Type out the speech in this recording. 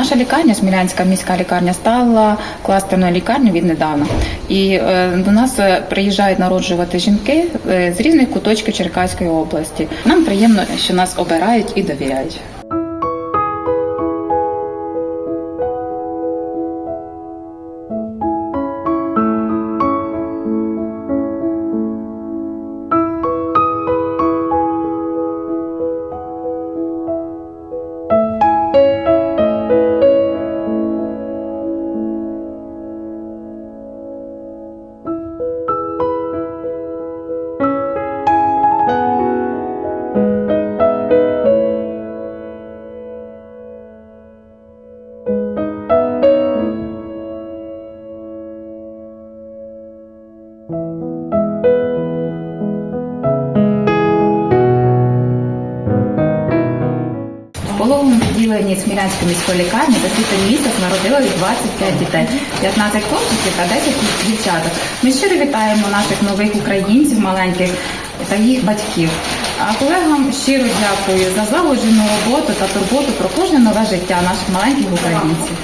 Наша лікарня, Смілянська міська лікарня, стала кластерною лікарнею віднедавна. І е, до нас е, приїжджають народжувати жінки е, з різних куточків Черкаської області. Нам приємно, що нас обирають і довіряють. Пологовому відділенні Смілянської міської лікарні за квітень місяць народилось 25 дітей, 15 хлопчиків та 10 дівчаток. Ми щиро вітаємо наших нових українців маленьких та їх батьків. А колегам щиро дякую за злагоджену роботу та турботу про кожне нове життя наших маленьких українців.